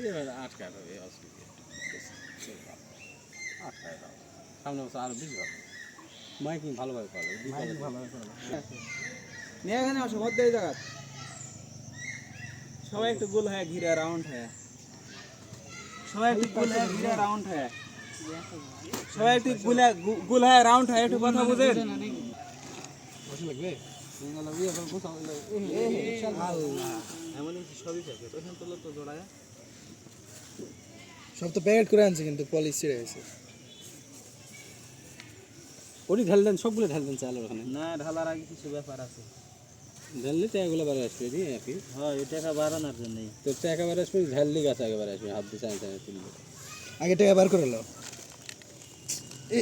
এবার আটকায় পাবে অসুবিধা আটকায় দাও সামনে বছর আরও বেশি ভালো মাইকিং ভালোভাবে পাবে ভালোভাবে নিয়ে এখানে আসো মধ্যে এই জায়গা সবাই একটু গোল হয়ে ঘিরে রাউন্ড হয়ে সবাই একটু গোল হয়ে ঘিরে রাউন্ড হয়ে সবাই একটু গোল হয়ে গোল হয়ে রাউন্ড হয়ে একটু কথা বুঝেন এমন সবই প্যাকেট ওখান তোলো তো জোড়ায় সব তো প্যাকেট করে আনছে কিন্তু পলিশ ছিঁড়ে গেছে ওটি ঢাল দেন সবগুলো ঢাল দেন চালের ওখানে। না ঢালার আগে কিছু ব্যাপার আছে। ঢাললে টাকাগুলো বারে আসবে রে আর কি। হ্যাঁ এই টাকা বাড়ানোর জন্যই। তো টাকা বারে আসবে ঢাললি গাছ আগে একেবারে আসবে হাত দিয়ে চাই চাই তুলবে আগে টাকা বার করে নাও। এ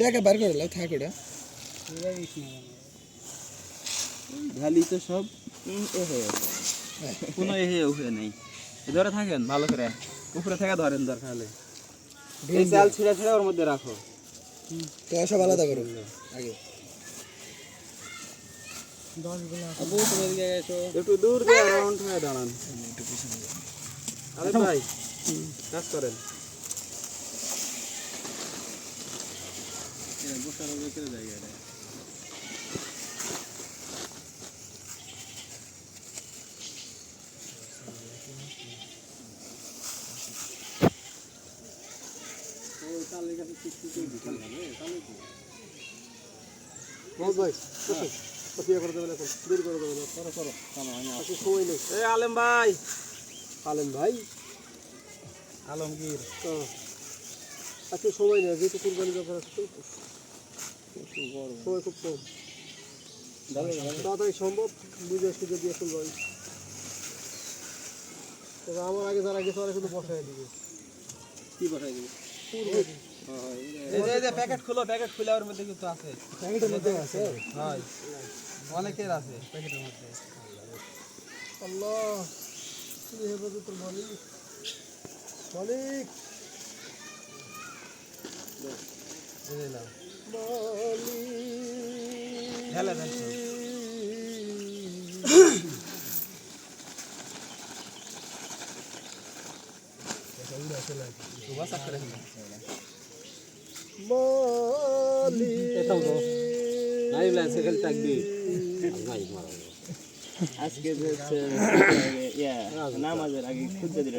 টাকা বার করে নাও থাক ওটা। ঢালি তো সব এ হয়ে আছে। কোনো এ হয়ে উঠে নেই। ধরে থাকেন ভালো করে। উপরে থেকে ধরেন দরকার হলে। এই চাল ছিঁড়ে ছিঁড়ে ওর মধ্যে রাখো। তো সব আলাদা করো আগে। একটু দূর দিয়ে রাউন্ড হয়ে দাঁড়ান। আরে ভাই কাজ করেন। বসার জায়গা এটা বহুত ভাই কপিয়া করে দেবেন এখন দূর করে দেবেন করো করো আজকে সময় নেই এই আলেম ভাই আলেম ভাই আলমগীর আজকে সময় নেই যেহেতু কুরবানি ব্যাপার আছে সময় খুব কম তাড়াতাড়ি সম্ভব বুঝে সুঝে দিয়ে আমি তবে আমার আগে যারা গেছে ওরা শুধু বসায় দিবে কি বসাই দিবি? এই যে এই যে প্যাকেট খুলো প্যাকেট খুলে ওর মধ্যে কিছু আছে। প্যাকেটের মধ্যে আছে? হয়। অনেকের আছে প্যাকেটের মধ্যে। আল্লাহ তুমি হেফাজত মালিক। মালিক। আজকে যে হচ্ছে নামাজের আগে দিলে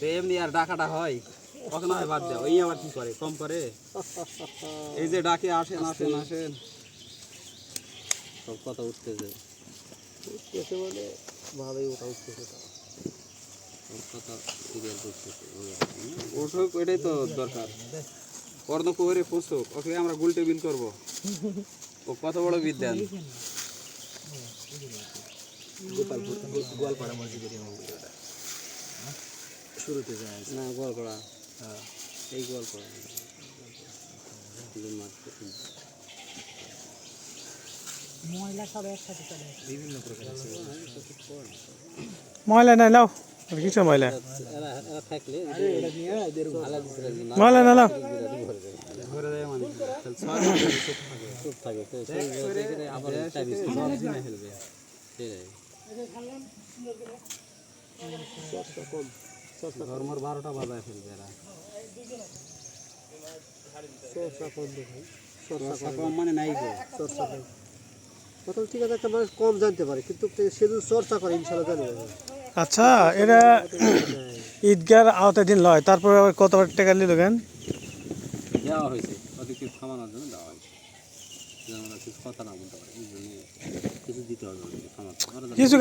তো এমনি আর ডাকাটা হয়। কখনো হয় বাদ দেয় ওই আবার কি করে? কম করে? এই যে ডাকে আসেন আসেন আসেন। সব কথা উঠতেছে। কেসে মানে ভালোই ওটা উঠতেছে তা। সব কথা সিরিয়াল করতেছে ওঠুক এটাই তো দরকার। পর্দ কুয়ারে পৌঁছুক ওকে আমরা গুল টেবিল করব। ও কত বড় বিদ্যান। গোপালপুর গোয়ালপাড়া মসজিদের ইমাম বলে ওটা। শুরুতে যায়। না গোয়ালপাড়া। হ্যাঁ। এই গোয়ালপাড়া। বিভিন্ন প্রকার ময়লা নাই লাও কিছু ময়লা মানে বারোটা বাজায় ফেলবে এরা চর্চা কম মানে নাই গো চর্চা কম প্রথম ঠিক আছে একটা মানুষ কম জানতে পারে কিন্তু সে যদি চর্চা করে ইনশাল্লাহ জানে যাবে আচ্ছা এরা ঈদগার আওতায় দিন লয় তারপরে আবার কত টাকা নিল কেন? দেওয়া হয়েছে কিছু থামানোর জন্য দেওয়া হয়েছে।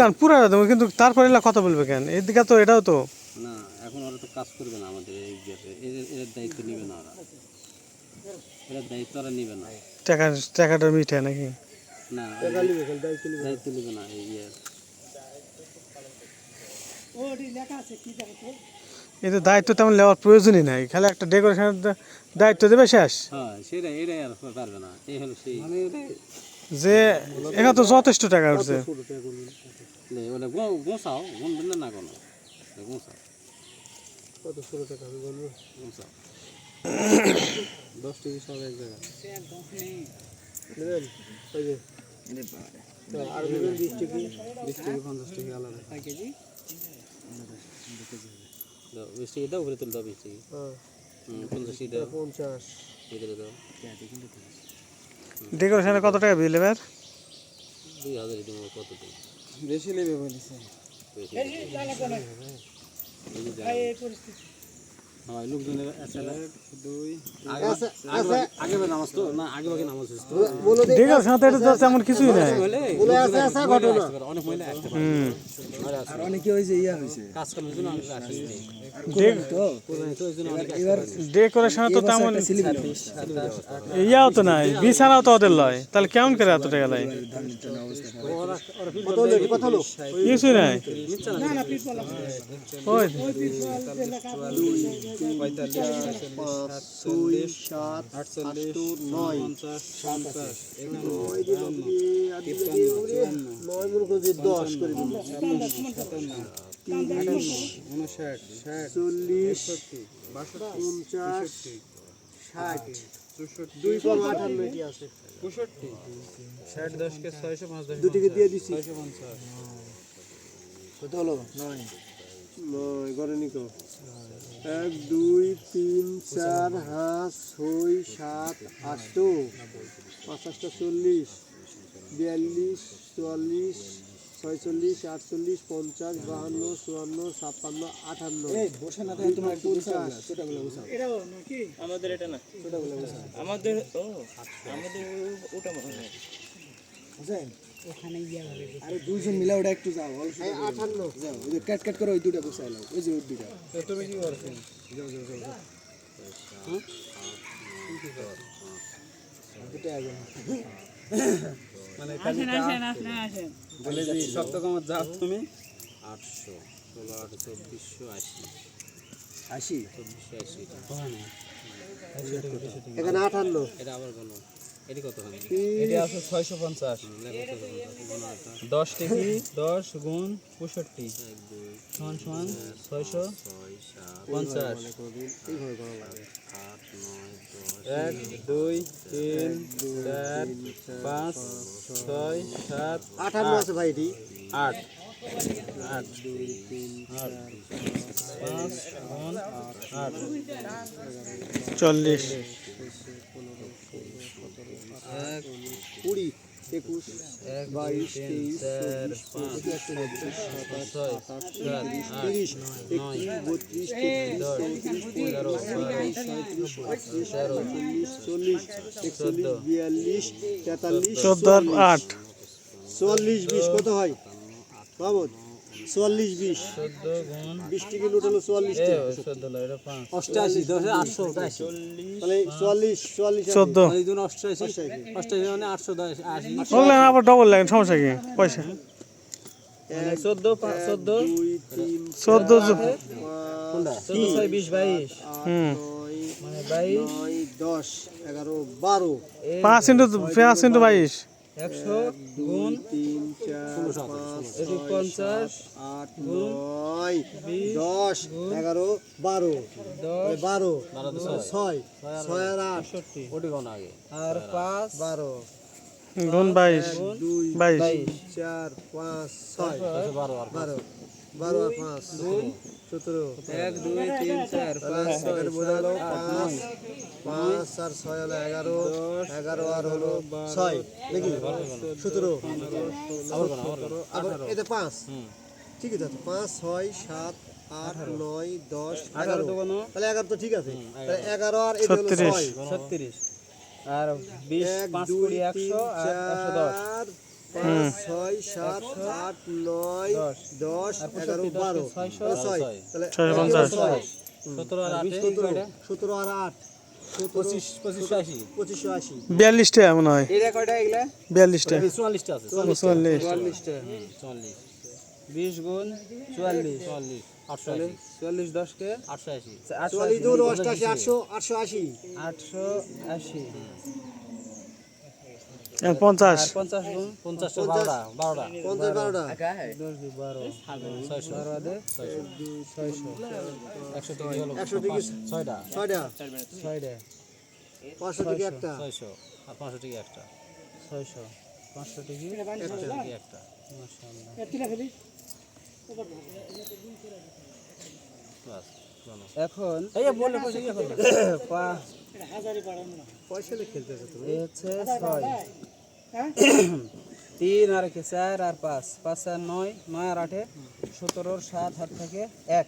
গান পুরা দেবো কিন্তু তারপরে এলা কথা বলবে কেন? এদিকে তো এটাও তো। না এখন ওরা তো কাজ করবে না আমাদের এই এদের দায়িত্ব নেবে না ওরা। এদের দায়িত্ব ওরা নেবে না। টাকা টাকাটা মিঠে নাকি? না দায়িত্ব নেবে না এই ইয়ে। এতে দায়িত্ব তেমন নেওয়ার প্রয়োজনই নাই খালি একটা ডেকোরেশনের দায়িত্ব দেবে শেষ। হ্যাঁ সেটাই এটাই আর পারবে না এই হলো সেই। যে এখানে তো যথেষ্ট টাকা উঠছে। আর টাকা আলাদা। বিশ টাকা দাও উপরে তুলে দাও বিশ টাকা পঞ্চাশ টাকা দাও পঞ্চাশ ভিতরে দাও ডেকোরেশনে কত টাকা বিল এবার? দুই হাজার দিব কত বেশি নেবে বলেছে। বেশি এটা তো তেমন কিছুই নাই। ইয়া ডেকোরেশনে তো তেমন ইয়াও তো নাই বিছানাও তো ওদের লয়। তাহলে কেমন করে এত টাকা লাই কত হলো কত হলো কিছুই নাই। ওই পাঁচ ছয় সাত আটচল্লিশ নয় পঞ্চাশ মনে যে দশ করে উনষাট পঞ্চাশ দুটিকে দিয়ে দিচ্ছি পঞ্চাশ কত নয় এক দুই তিন চার হাঁস ছয় সাত আটটো পঞ্চাশটা চল্লিশ বিয়াল্লিশ চুয়াল্লিশ ছয়চল্লিশ আটচল্লিশ পঞ্চাশ বাহান্ন চুয়ান্ন ছাপ্পান্ন আটান্ন। বসে না তোমার পঞ্চাশ আমাদের এটা না। আমাদের ও আমাদের ওটা মনে হয়। বুঝছেন আরে দুইজন মিলা ওটা একটু যাও আটান্ন যাও ওই যে কাট কাট করে ওই দুটা বসাই লাও ওই যে ওই দুটা তুমি কি করছেন মানে বলে যে সপ্তাহ কমার যাও তুমি। আটশো ষোলো আট চব্বিশশো আশি। আশি? চব্বিশশো আশি। এখানে আটান্ন এটা আবার বলো। এটি কত হবে? এটা আছে ছয়শো পঞ্চাশ। দশ থেকে দশ গুণ পঁয়ষট্টি। সমান সমান ছয়শো পঞ্চাশ। এক দুই তিন চার পাঁচ ছয় সাত আটান্ন আছে ভাই এটি। আট। আট। আট। পাঁচ গুণ আট। চল্লিশ। কুড়ি একুশ এক বাইশ তেইশ চব্বিশ পঁচিশ সাতাশ ছয় আঠাশ সাত তিরিশ একত্রিশ বত্রিশ তেত্রিশ চৌত্রিশ পঁয়ত্রিশ ছয়ত্রিশ সাঁত্রিশ আটত্রিশ চল্লিশ একচল্লিশ বিয়াল্লিশ তেতাল্লিশ চোদ্দ আট। চুয়াল্লিশ বিশ কত হয়? বাবদ। চুয়াল্লিশ বিশ। বিশ টিকে নোট হলো চুয়াল্লিশ অষ্টআশি দশ আটশো অষ্টআশি তাহলে চুয়াল্লিশ চুয়াল্লিশ চোদ্দ। অষ্টআশি। অষ্টআশি মানে আটশো দশ আশি। আবার ডবল লাগেন সমস্যা কি? পয়সা। চোদ্দ চোদ্দ। চোদ্দ বিশ বাইশ। হুম। মানে বাইশ। দশ এগারো বারো। পাঁচ ইন্টু পাঁচ ইন্টু বাইশ। একশো গুণ তিন চার পঞ্চাশ আট নয় দশ এগারো বারো বারো ছয় ছয় আর আট ওটি আগে? আর পাঁচ বারো। গুণ বাইশ। দুই বাইশ। চার পাঁচ ছয়। বারো বারো। বারো আর পাঁচ সতেরো এক দুই তিন চার পাঁচ ছয় পাঁচ পাঁচ আর ছয় হলো এগারো এগারো আর হলো ছয় দেখি সতেরো আবার এটা পাঁচ। ঠিক আছে। পাঁচ ছয় সাত আট নয় দশ এগারো। তাহলে এগারো তো ঠিক আছে। এগারো। আর এটা হলো। ছয়। ছত্রিশ। আর বিশ পাঁচ দুই কুড়ি একশো আর একশো দশ। চার পাঁচ ছয় সাত আট নয় দশ। এগারো বারো। ছয় তাহলে ছয়। সতেরো আর আটে। আশি। আশি। বিয়াল্লিশটা মনে হয়। এটা কয়টা এগুলা? বিয়াল্লিশটা। চুয়াল্লিশটা আছে চুয়াল্লিশ। বিশ গুণ চুয়াল্লিশ। চুয়াল্লিশ আটশো চুয়াল্লিশ দশকে আটশো আশি। আটশো চুয়াল্লিশ আটশো আটশো আশি। আটশো আশি। পঞ্চাশ। আর পঞ্চাশ বারোটা বারোটা। পঞ্চাশ বারোটা। বারো ছয়শো আদে ছয়শো। একশো থেকে একশো থেকে ছয়টা। ছয়টা। ছয়টা। পাঁচশো থেকে একটা। ছয়শো। আর পাঁচশো থেকে একটা। ছয়শো। পাঁচশো একটা। এখন এই বললে পয়সা খেলতেছে হচ্ছে ছয়। তিন আর একে চার আর পাঁচ পাঁচ আর নয় নয় আর আটে সতেরোর সাত হাত থেকে এক।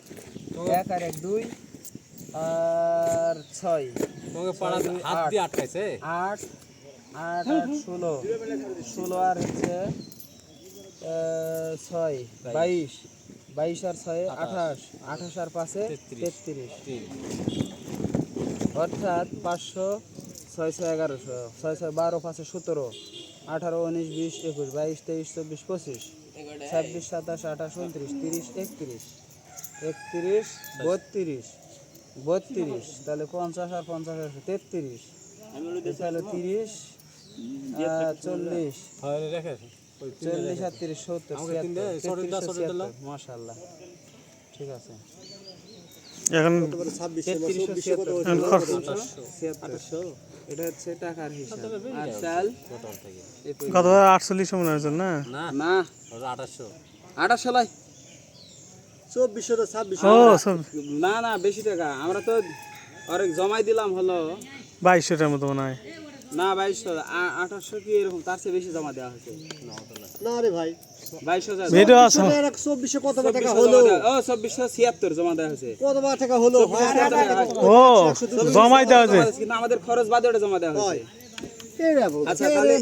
এক আর এক দুই আর ছয়। দুই, আট। আট আট ষোলো। ষোলো আর হচ্ছে ছয় বাইশ। বাইশ। আর ছয় আঠাশ। আঠাশ আর পাঁচে তেত্রিশ। অর্থাৎ পাঁচশো ছয় ছয় এগারোশো ছয় ছয় বারো পাঁচশো সতেরো। আঠারো, উনিশ, বিশ, একুশ, বাইশ, তেইশ, চব্বিশ, পঁচিশ, ছাব্বিশ, সাতাশ, আঠাশ, উনত্রিশ, তিরিশ, একত্রিশ একত্রিশ, বত্রিশ বত্রিশ, তাহলে পঞ্চাশ আর পঞ্চাশ আর তেত্রিশ, তাহলে তিরিশ চল্লিশ চল্লিশ আর তিরিশ সত্তর মাশাল্লাহ ঠিক আছে। এখন এটা হচ্ছে টাকার হিসাব আর চাল কত? মনে হয়েছে না না না আঠাশশো আঠাশশো লাই চব্বিশশো তো ছাব্বিশশো না না বেশি টাকা আমরা তো অনেক জমাই দিলাম হলো বাইশশোটার মতো মনে হয় না বাইশশো আঠাশশো কি এরকম তার চেয়ে বেশি জমা দেওয়া হয়েছে না রে ভাই। ভিডিও আছে। চব্বিশশো কত টাকা হলো? ও চব্বিশশো ছিয়াত্তর জমা দেওয়া হয়েছে। কত টাকা হলো? ও জমাই দেওয়া জমা কিন্তু আমাদের খরচ বাদে ওটা জমা দেওয়া হয়েছে। এই রে বউ, আচ্ছা তাহলে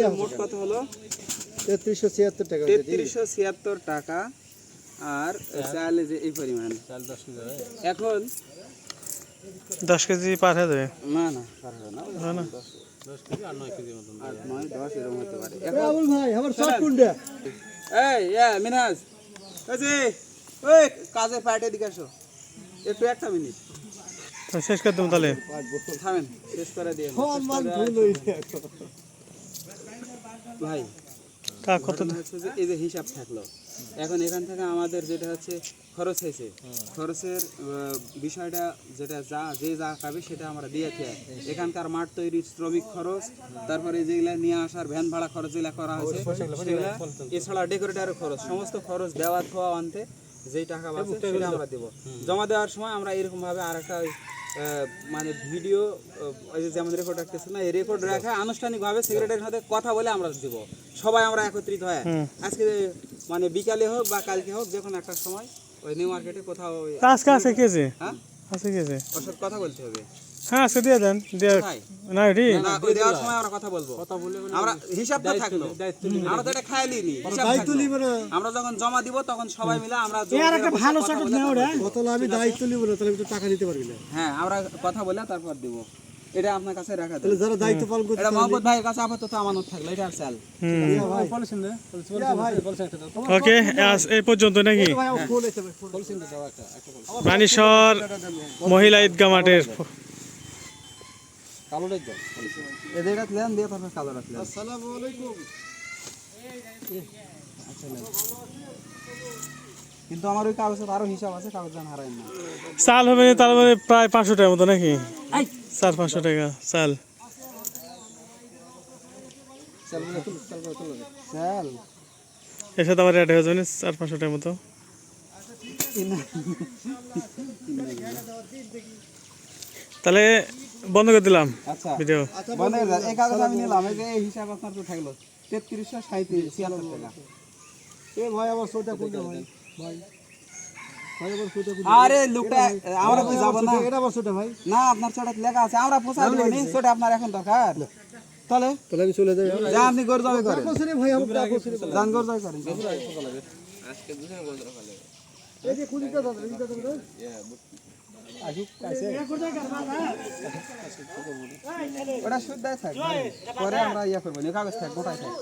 ইয়া। মোট কত হলো? তেত্রিশশো ছিয়াত্তর টাকা আর চালে যে এই পরিমাণ। চাল কেজি এখন দশ কেজি পাঠিয়ে দেবে না না পারবে না। না, কেজির পার্টি দিকে আসো একটু একটা মিনিট শেষ করে দেবো তাহলে থামেন শেষ করে দিয়ে ভাই কত যে এই যে হিসাব থাকল। এখন এখান থেকে আমাদের যেটা হচ্ছে খরচ হয়েছে। খরচের বিষয়টা যেটা যা যে যা পাবে সেটা আমরা দিয়েছি এখানকার মাঠ তৈরির শ্রমিক খরচ তারপরে যেগুলা নিয়ে আসার ভ্যান ভাড়া খরচ যেগুলা করা হয়েছে সেগুলা এছাড়া ডেকোরেটারের খরচ সমস্ত খরচ দেওয়া থোয়া আনতে যেই টাকা বাঁচে সেটা আমরা দেবো। জমা দেওয়ার সময় আমরা এরকম ভাবে আর একটা মানে ভিডিও ওই যে যেমন রেকর্ড রাখতেছে না এই রেকর্ড রাখা আনুষ্ঠানিকভাবে সেক্রেটারির সাথে কথা বলে আমরা দিব। সবাই আমরা একত্রিত হয় আজকে মানে বিকালে হোক বা কালকে হোক যে একটা সময় ওই নিউ মার্কেটে কোথাও আজকে আছে কি হ্যাঁ? আছে কি ওর সাথে কথা বলতে হবে। হ্যাঁ আজকে দিয়ে দেন দিয়ে না এটি? না, ওই দেওয়ার সময় আমরা কথা বলব। কথা বলে আমরা হিসাব থাকল। আমরা তো এটা খাইলি নি দায়িত্ব নিব না। আমরা যখন জমা দিব তখন সবাই মিলে আমরা ভালো কত আমি দায়িত্ব নিব না তাহলে তো টাকা দিতে পারবি না। হ্যাঁ আমরা কথা বলে তারপর দিব। এটা আপনার কাছে রাখা তাহলে যারা দায়িত্ব পালন করতে এটা মোহাম্মদ ভাইয়ের কাছে আপাতত আমানত থাকল এটা আর চাল। ওকে এই পর্যন্ত নাকি? বানেশ্বর মহিলা ঈদগা মাঠের। কালো দেখবেন এদের রাখলেন দিয়ে তারপর কালো রাখলেন। আসসালামু আলাইকুম। কিন্তু আমার ওই কাগজে আরও হিসাব আছে কাগজ জান হারাই না। চাল হবে তার মানে প্রায় পাঁচশো টাকার মতো নাকি? চার পাঁচশো টাকা চাল। এর সাথে রেট হয়ে যাবে চার পাঁচশো টাকার মতো? তাহলে বন্ধ করে দিলাম আচ্ছা। ভিডিও। এই কাগজ আমি নিলাম। এই হিসাব আপনার তো থাকল। তেত্রিশশো সাঁত্রিশ ছিয়াত্তর টাকা। এ ভাই আমার সোটা কোনটা ভাই ভাই ভাই আমার সোটা কোনটা আরে লোকটা আমরা তো যাব না? এটা সোটা ভাই। না আপনার ছোটা লেখা আছে আমরা পোষা দিব নি ছোটা আপনার এখন দরকার। তাহলে? তাহলে আমি চলে যাই। যা আপনি গর জবে করেন। বছরে ভাই আমার টাকা বছরে যান গর জবে করেন। এই যে কুড়িটা দাদা কুড়িটা দাদা ওটা শুদ্ধ থাক পরে আমরা ইয়া করব নি কাগজ থাক গোটাই থাক।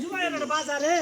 ஜுமா என்னோட பாசாரு